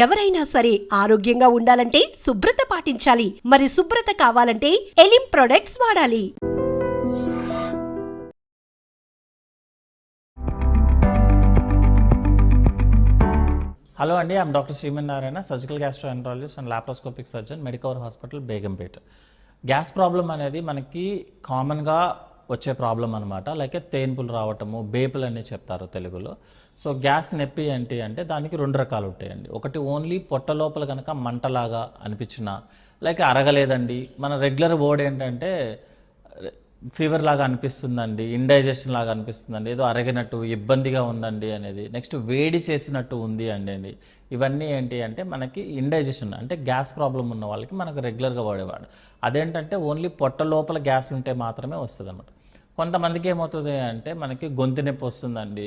ఎవరైనా సరే ఆరోగ్యంగా ఉండాలంటే శుభ్రత పాటించాలి. మరి శుభ్రత కావాలంటే ఎలిం ప్రొడక్ట్స్ వాడాలి. హలో అండి I'm doctor Sriman Narayana surgical gastroenterologist and laparoscopic surgeon Medicover hospital Begumpet. Gas problem అనేది మనకి కామన్గా వచ్చే ప్రాబ్లం అనమాట లైక్ తేన్పులు రావటము బేపులు అని చెప్తారు తెలుగులో. సో గ్యాస్ నొప్పి ఏంటి అంటే దానికి రెండు రకాలు ఉంటాయండి. ఒకటి ఓన్లీ పొట్ట లోపల కనుక మంటలాగా అనిపించిన లైక్ అరగలేదండి. మన రెగ్యులర్ వర్డ్ ఏంటంటే ఫీవర్ లాగా అనిపిస్తుందండి ఇండైజెషన్ లాగా అనిపిస్తుందండి ఏదో అరగినట్టు ఇబ్బందిగా ఉందండి అనేది. నెక్స్ట్ వేడి చేసినట్టు ఉంది అండి అండి. ఇవన్నీ ఏంటి అంటే మనకి ఇండైజెషన్ అంటే గ్యాస్ ప్రాబ్లం ఉన్న వాళ్ళకి మనకు రెగ్యులర్గా వాడేవాడు. అదేంటంటే ఓన్లీ పొట్ట లోపల గ్యాస్ ఉంటే మాత్రమే వస్తుంది అనమాట కొంతమందికి ఏమవుతుంది అంటే మనకి గొంతు నొప్పి వస్తుందండి.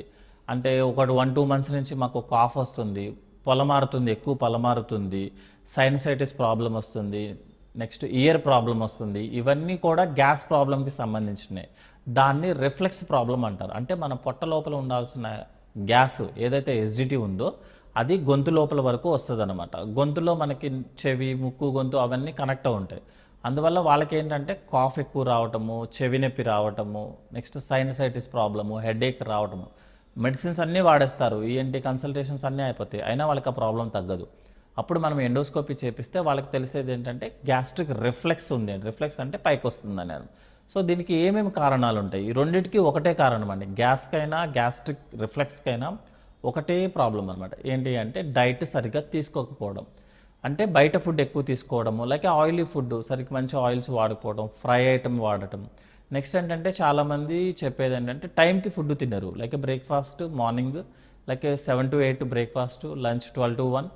అంటే ఒక వన్ టూ మంత్స్ నుంచి మాకు కాఫ్ వస్తుంది పొలమారుతుంది ఎక్కువ పొలమారుతుంది సైనసైటిస్ ప్రాబ్లం వస్తుంది నెక్స్ట్ ఇయర్ ప్రాబ్లం వస్తుంది. ఇవన్నీ కూడా గ్యాస్ ప్రాబ్లంకి సంబంధించినవి దాన్ని రిఫ్లెక్స్ ప్రాబ్లం అంటారు. అంటే మన పొట్ట లోపల ఉండాల్సిన గ్యాస్ ఏదైతే ఎస్డిటీ ఉందో అది గొంతు లోపల వరకు వస్తుంది అనమాట గొంతులో మనకి చెవి ముక్కు గొంతు అవన్నీ కనెక్ట్ ఉంటాయి. అందువల్ల వాళ్ళకి ఏంటంటే కాఫ్ ఎక్కువ రావటము చెవి నొప్పి రావటము నెక్స్ట్ సైనసైటిస్ ప్రాబ్లము హెడేక్ రావటము. మెడిసిన్స్ అన్నీ వాడేస్తారు. ఈఎన్టీ కన్సల్టేషన్స్ అన్నీ అయిపోతాయి. అయినా వాళ్ళకి ఆ ప్రాబ్లం తగ్గదు. అప్పుడు మనం ఎండోస్కోపీ చేపిస్తే వాళ్ళకి తెలిసేది ఏంటంటే గ్యాస్ట్రిక్ రిఫ్లెక్స్ ఉంది. రిఫ్లెక్స్ అంటే పైకి వస్తుందని అని సో దీనికి ఏమేమి కారణాలు ఉంటాయి? ఈ రెండింటికి ఒకటే కారణం అండి. గ్యాస్కైనా గ్యాస్ట్రిక్ రిఫ్లెక్స్కైనా ఒకటే ప్రాబ్లం అనమాట ఏంటి అంటే డైట్ సరిగ్గా తీసుకోకపోవడం. అంటే బయట ఫుడ్ ఎక్కువ తీసుకోవడము లేక ఆయిలీ ఫుడ్ సరికి మంచి ఆయిల్స్ వాడుకోవడం ఫ్రై ఐటమ్ వాడటం. నెక్స్ట్ ఏంటంటే చాలామంది చెప్పేది ఏంటంటే టైంకి ఫుడ్ తినరు. Like breakfast morning like seven to eight breakfast lunch twelve to one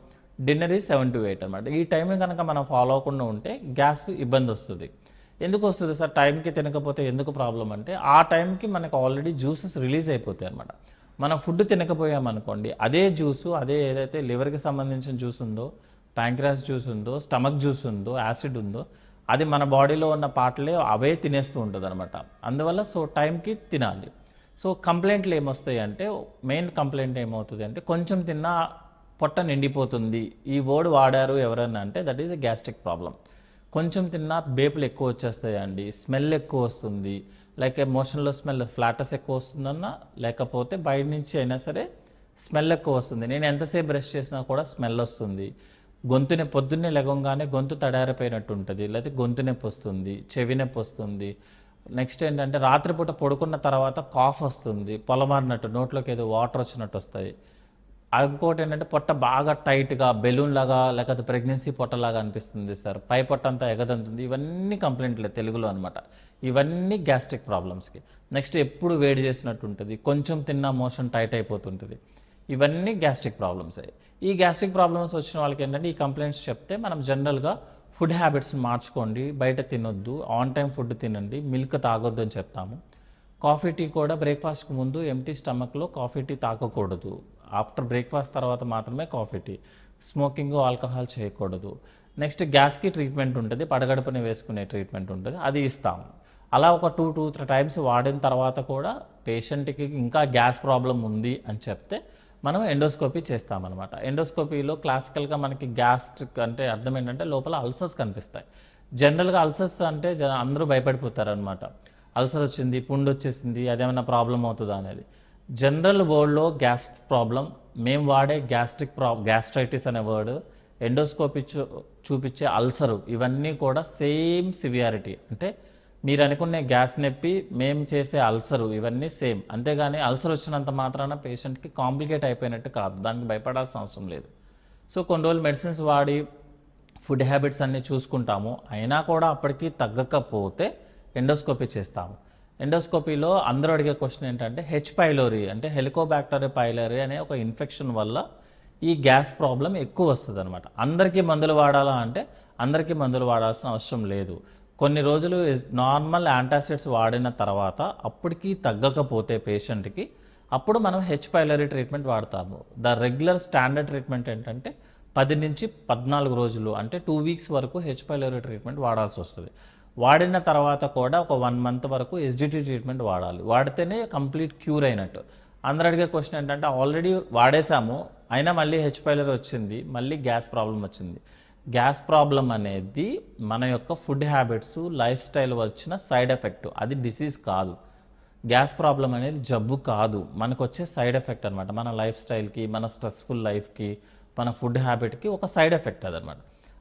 dinner is seven to eight అనమాట ఈ టైం కనుక మనం ఫాలో అవ్వకుండా ఉంటే గ్యాస్ ఇబ్బంది వస్తుంది. ఎందుకు వస్తుంది సార్? టైంకి తినకపోతే ఎందుకు ప్రాబ్లం అంటే ఆ టైంకి మనకు ఆల్రెడీ జ్యూసెస్ రిలీజ్ అయిపోతాయి అనమాట మనం ఫుడ్ తినకపోయామనుకోండి అదే జ్యూసు అదే ఏదైతే లివర్కి సంబంధించిన జ్యూస్ ఉందో ప్యాంక్రాస్ జ్యూస్ ఉందో స్టమక్ జ్యూస్ ఉందో యాసిడ్ ఉందో అది మన బాడీలో ఉన్న పాటలే అవే తినేస్తూ ఉంటుంది అనమాట అందువల్ల సో టైంకి తినాలి. సో కంప్లైంట్లు ఏమొస్తాయి అంటే మెయిన్ కంప్లైంట్ ఏమవుతుంది అంటే కొంచెం తిన్నా పొట్ట నిండిపోతుంది. ఈ వర్డ్ వాడారు ఎవరన్నా అంటే that is a gastric problem కొంచెం తిన్నా బేపులు ఎక్కువ వచ్చేస్తాయండి స్మెల్ ఎక్కువ వస్తుంది. లైక్ మోషన్లో స్మెల్ ఫ్లాటస్ ఎక్కువ వస్తుందన్నా లేకపోతే బయట నుంచి అయినా సరే స్మెల్ ఎక్కువ వస్తుంది. నేను ఎంతసేపు బ్రష్ చేసినా కూడా స్మెల్ వస్తుంది. గొంతుని పొద్దున్నే లెగంగానే గొంతు తడారిపోయినట్టు ఉంటుంది లేకపోతే గొంతు నొప్పి వస్తుంది చెవి నొప్పి వస్తుంది. నెక్స్ట్ ఏంటంటే రాత్రిపూట పడుకున్న తర్వాత కాఫ్ వస్తుంది పొలమారినట్టు నోట్లోకి ఏదో వాటర్ వచ్చినట్టు వస్తాయి. ఇంకోటి ఏంటంటే పొట్ట బాగా టైట్గా బెలూన్ లాగా లేకపోతే ప్రెగ్నెన్సీ పొట్టలాగా అనిపిస్తుంది సార్. పై పొట్ట అంతా ఎగదంతుంది ఇవన్నీ కంప్లైంట్లే తెలుగులో అనమాట ఇవన్నీ గ్యాస్ట్రిక్ ప్రాబ్లమ్స్కి. నెక్స్ట్ ఎప్పుడు వేడి చేసినట్టు ఉంటుంది కొంచెం తిన్నా మోషన్ టైట్ అయిపోతుంటుంది. ఇవన్నీ గ్యాస్ట్రిక్ ప్రాబ్లమ్స్ ఈ గ్యాస్ట్రిక్ ప్రాబ్లమ్స్ వచ్చిన వాళ్ళకి ఏంటంటే ఈ కంప్లైంట్స్ చెప్తే మనం జనరల్గా ఫుడ్ హ్యాబిట్స్ని మార్చుకోండి బయట తినొద్దు ఆన్ టైం ఫుడ్ తినండి మిల్క్ తాగొద్దు అని చెప్తాము. కాఫీ టీ కూడా బ్రేక్ఫాస్ట్కి ముందు ఎంటీ స్టమక్లో కాఫీ టీ తాగకూడదు. ఆఫ్టర్ బ్రేక్ఫాస్ట్ తర్వాత మాత్రమే కాఫీ టీ. స్మోకింగ్ ఆల్కహాల్ చేయకూడదు. నెక్స్ట్ గ్యాస్కి ట్రీట్మెంట్ ఉంటుంది పడగడపని వేసుకునే ట్రీట్మెంట్ ఉంటుంది అది ఇస్తాం అలా ఒక టూ టూ త్రీ టైమ్స్ వాడిన తర్వాత కూడా పేషెంట్కి ఇంకా గ్యాస్ ప్రాబ్లం ఉంది అని చెప్తే మనం ఎండోస్కోపీ చేస్తామన్నమాట. ఎండోస్కోపీలో క్లాసికల్గా మనకి గ్యాస్ట్రిక్ అంటే అర్థం ఏంటంటే లోపల అల్సర్స్ కనిపిస్తాయి. జనరల్గా అల్సర్స్ అంటే జన అందరూ భయపడిపోతారు అనమాట అల్సర్ వచ్చింది పుండు వచ్చేసింది అదేమైనా ప్రాబ్లం అవుతుందా అనేది. జనరల్ వరల్డ్లో గ్యాస్ ప్రాబ్లం మేము వాడే గ్యాస్ట్రిక్ ప్రా గ్యాస్ట్రైటిస్ అనే వర్డ్ ఎండోస్కోపీ చూ చూపించే అల్సరు ఇవన్నీ కూడా సేమ్ సివియారిటీ. అంటే మీరు అనుకునే గ్యాస్ నొప్పి మేము చేసే అల్సరు ఇవన్నీ సేమ్. అంతేగాని అల్సర్ వచ్చినంత మాత్రాన పేషెంట్కి కాంప్లికేట్ అయిపోయినట్టు కాదు. దానికి భయపడాల్సిన అవసరం లేదు. సో కొన్ని రోజులు మెడిసిన్స్ వాడి ఫుడ్ హ్యాబిట్స్ అన్నీ చూసుకుంటాము. అయినా కూడా అప్పటికి తగ్గకపోతే ఎండోస్కోపీ చేస్తాము. ఎండోస్కోపీలో అందరూ అడిగే క్వశ్చన్ ఏంటంటే హెచ్ పైలోరీ అంటే హెలికోబాక్టరీ పైలరీ అనే ఒక ఇన్ఫెక్షన్ వల్ల ఈ గ్యాస్ ప్రాబ్లం ఎక్కువ వస్తుంది అనమాట అందరికీ మందులు వాడాలా అంటే అందరికీ మందులు వాడాల్సిన అవసరం లేదు. కొన్ని రోజులు నార్మల్ యాంటాసిడ్స్ వాడిన తర్వాత అప్పటికి తగ్గకపోతే పేషెంట్కి అప్పుడు మనం హెచ్ పైలరీ ట్రీట్మెంట్ వాడతాము. ద రెగ్యులర్ స్టాండర్డ్ ట్రీట్మెంట్ ఏంటంటే పది నుంచి పద్నాలుగు రోజులు అంటే టూ వీక్స్ వరకు హెచ్ పైలరీ ట్రీట్మెంట్ వాడాల్సి వస్తుంది. వాడిన తర్వాత కూడా ఒక వన్ మంత్ వరకు ఎస్డిటీ ట్రీట్మెంట్ వాడాలి. వాడితేనే కంప్లీట్ క్యూర్ అయినట్టు. అందరు అడిగే క్వశ్చన్ ఏంటంటే ఆల్రెడీ వాడేసాము అయినా మళ్ళీ హెచ్ పైలరీ వచ్చింది మళ్ళీ గ్యాస్ ప్రాబ్లం వచ్చింది. గ్యాస్ ప్రాబ్లం అనేది మన యొక్క ఫుడ్ హ్యాబిట్స్ లైఫ్ స్టైల్ వచ్చిన సైడ్ ఎఫెక్ట్. అది డిసీజ్ కాదు. గ్యాస్ ప్రాబ్లం అనేది జబ్బు కాదు. మనకు వచ్చే సైడ్ ఎఫెక్ట్ అనమాట మన లైఫ్ స్టైల్కి మన స్ట్రెస్ఫుల్ లైఫ్కి మన ఫుడ్ హ్యాబిట్కి ఒక సైడ్ ఎఫెక్ట్ అదనమాట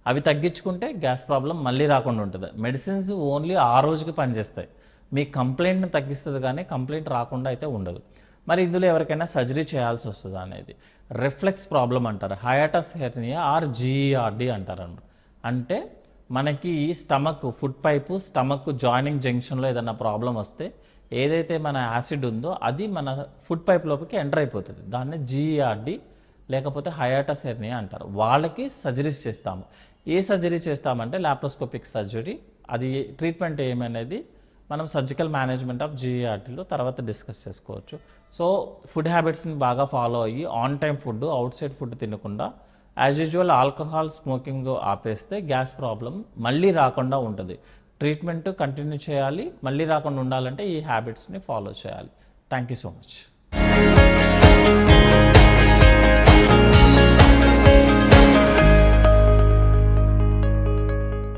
అవి తగ్గించుకుంటే గ్యాస్ ప్రాబ్లం మళ్ళీ రాకుండా ఉంటుంది. మెడిసిన్స్ ఓన్లీ ఆ రోజుకి పనిచేస్తాయి. మీ కంప్లైంట్ని తగ్గిస్తుంది కానీ కంప్లైంట్ రాకుండా అయితే ఉండదు. మరి ఇందులో ఎవరికైనా సర్జరీ చేయాల్సి వస్తుందా అనేది. రిఫ్లెక్స్ ప్రాబ్లం అంటారు. హయాటస్ హెర్నియా ఆర్ జీఈఆర్డి అంటారు. అంటే మనకి stomach food pipe stomach joining జంక్షన్లో ఏదైనా ప్రాబ్లం వస్తే ఏదైతే మన యాసిడ్ ఉందో అది మన ఫుడ్ పైప్ లోపలికి ఎంటర్ అయిపోతుంది. దాన్ని జీఈఆర్డి లేకపోతే హయాటస్ హెర్నియా అంటారు. వాళ్ళకి సర్జరీస్ చేస్తాము. ఏ సర్జరీ చేస్తామంటే లాప్రోస్కోపిక్ సర్జరీ. అది ట్రీట్మెంట్ ఏమనేది మనం సర్జికల్ మేనేజ్మెంట్ ఆఫ్ జీఈఆర్టీలో తర్వాత డిస్కస్ చేసుకోవచ్చు. సో ఫుడ్ హ్యాబిట్స్ని బాగా ఫాలో అయ్యి on time food outside food తినకుండా యాజ్ యూజువల్ ఆల్కహాల్ స్మోకింగ్ ఆపేస్తే గ్యాస్ ప్రాబ్లం మళ్ళీ రాకుండా ఉంటుంది. ట్రీట్మెంట్ కంటిన్యూ చేయాలి మళ్ళీ రాకుండా ఉండాలంటే ఈ హ్యాబిట్స్ని ఫాలో చేయాలి. Thank you so much